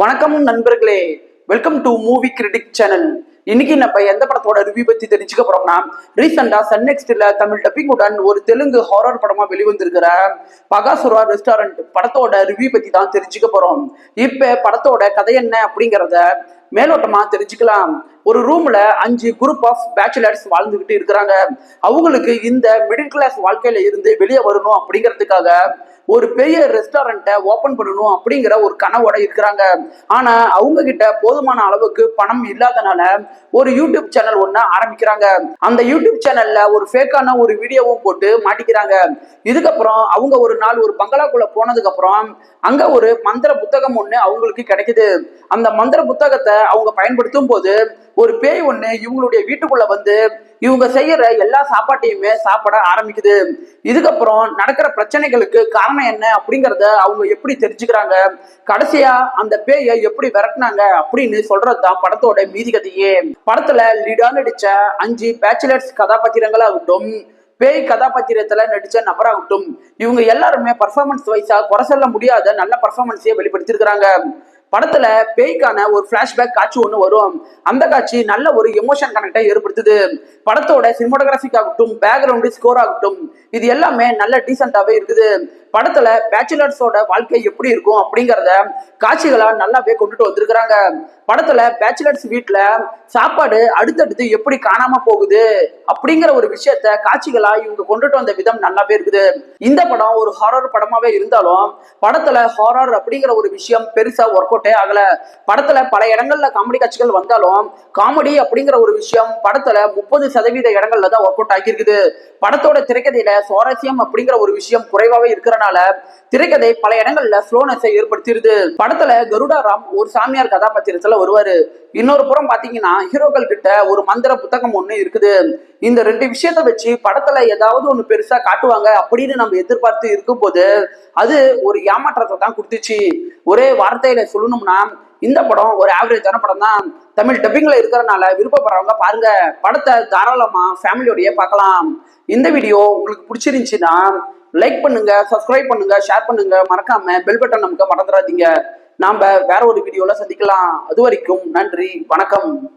வணக்கம் நண்பர்களே. Welcome to movie critic channel இன்னைக்கு நம்ம எந்த படத்தோட ரிவ்யூ பத்தி தெரிஞ்சுக்க போறோம்னா ரீசெண்டா சன் நெக்ஸ்ட்ல தமிழ் டப்பிங்குடன் ஒரு தெலுங்கு ஹாரர் படமா வெளிவந்திருக்கிற பகாசுரா ரெஸ்டாரண்ட் படத்தோட ரிவ்யூ பத்தி தான் தெரிஞ்சுக்க போறோம். இப்ப படத்தோட கதை என்ன அப்படிங்கறத மேலோட்டமா தெரிஞ்சுக்கலாம். ஒரு ரூம்ல அஞ்சு குரூப் ஆஃப் பேச்சுலர்ஸ் வாழ்ந்துகிட்டு இருக்கிறாங்க. அவங்களுக்கு இந்த மிடில் கிளாஸ் வாழ்க்கையில இருந்து வெளியே வரணும் அப்படிங்கிறதுக்காக ஒரு பெரிய ரெஸ்டாரண்ட்டை ஓப்பன் பண்ணணும் அப்படிங்கிற ஒரு கனவோட இருக்கிறாங்க. ஆனா அவங்க கிட்ட போதுமான அளவுக்கு பணம் இல்லாதனால ஒரு யூடியூப் சேனல் ஒன்று ஆரம்பிக்கிறாங்க. அந்த யூடியூப் சேனல்ல ஒரு ஃபேக்கான ஒரு வீடியோவும் போட்டு மாட்டிக்கிறாங்க. இதுக்கப்புறம் அவங்க ஒரு நாள் ஒரு பங்களாக்குள்ள போனதுக்கு அப்புறம் அங்க ஒரு மந்திர புத்தகம் ஒன்று அவங்களுக்கு கிடைக்குது. அந்த மந்திர புத்தகத்தை அவங்க பயன்படுத்தும் போது ஒரு பேய் ஒண்ணு இவங்களுடைய வீட்டுக்குள்ள வந்து இவங்க செய்யற எல்லா சாப்பாட்டையுமே சாப்பிட ஆரம்பிக்குது. இதுக்கப்புறம் நடக்கிற பிரச்சனைகளுக்கு காரணம் என்ன அப்படிங்கறத அவங்க எப்படி தெரிஞ்சுக்கிறாங்க? கடைசியா அந்த பேயை எப்படி விரட்டினாங்க அப்படின்னு சொல்றதுதான் படத்தோட மீதி கதையே. படத்துல லீடா நடிச்ச அஞ்சு பேச்சுலர்ஸ் கதாபாத்திரங்களாகட்டும் பேய் கதாபாத்திரத்துல நடிச்ச நபராகட்டும் இவங்க எல்லாருமே பர்ஃபார்மன்ஸ் வைஸா குறை சொல்ல முடியாத நல்ல பர்ஃபார்மன்ஸையே வெளிப்படுத்திருக்கிறாங்க. படத்துல பேய்க்கான ஒரு பிளாஷ்பேக் காட்சி ஒன்று வரும். அந்த காட்சி நல்ல ஒரு எமோஷன் கனெக்டை ஏற்படுத்துது. படத்தோட சினிமாட்டோகிராஃபிக் ஆகட்டும் பேக்ரவுண்டு ஸ்கோர் ஆகட்டும் இது எல்லாமே நல்ல டீசெண்டாவே இருக்குது. படத்துல பேச்சுலர்ஸோட வாழ்க்கை எப்படி இருக்கும் அப்படிங்கிறத காட்சிகளா நல்லாவே கொண்டுட்டு வந்திருக்கிறாங்க. படத்துல பேச்சுலர்ஸ் வீட்டுல சாப்பாடு அடுத்தடுத்து எப்படி காணாம போகுது அப்படிங்கிற ஒரு விஷயத்த காட்சிகளா இவங்க கொண்டுட்டு வந்த விதம் நல்லாவே இருக்குது. இந்த படம் ஒரு ஹாரர் படமாவே இருந்தாலும் படத்துல ஹாரர் அப்படிங்கிற ஒரு விஷயம் பெருசா ஒர்க் அவுட்டே ஆகல. படத்துல பல இடங்கள்ல காமெடி காட்சிகள் வந்தாலும் காமெடி அப்படிங்கிற ஒரு விஷயம் படத்துல முப்பது சதவீத இடங்கள்ல தான் ஒர்க் அவுட் ஆகியிருக்குது. படத்தோட திரைக்கதையில சுவாரஸ்யம் அப்படிங்கிற ஒரு விஷயம் குறைவாவே இருக்கிற இருக்கிறனால திரைக்கதை பல இடங்கள்ல ஸ்லோனஸை ஏற்படுத்திருது படத்துல கருடா ராம் ஒரு சாமியார் கதாபாத்திரத்துல வருவாரு. இன்னொரு புறம் பாத்தீங்கன்னா ஹீரோக்கள் கிட்ட ஒரு மந்திர புத்தகம் ஒண்ணு இருக்குது. இந்த ரெண்டு விஷயத்த வச்சு படத்துல ஏதாவது ஒண்ணு பெருசா காட்டுவாங்க அப்படின்னு நம்ம எதிர்பார்த்து இருக்கும் போது அது ஒரு ஏமாற்றத்தை தான் கொடுத்துச்சு. ஒரே வார்த்தையில சொல்லணும்னா இந்த படம் ஒரு ஆவரேஜான படம் தான். தமிழ் டப்பிங்ல இருக்கிறனால விருப்பப்படுறவங்க பாருங்க. படத்தை தாராளமா ஃபேமிலியோடய பார்க்கலாம். இந்த வீடியோ உங்களுக்கு பிடிச்சிருந்துச்சுன்னா லைக் பண்ணுங்க சப்ஸ்கிரைப் பண்ணுங்க ஷேர் பண்ணுங்க. மறக்காம பெல் பட்டன் நமக்கு மறந்துடாதீங்க. நாம வேற ஒரு வீடியோல சந்திக்கலாம். அது வரைக்கும் நன்றி வணக்கம்.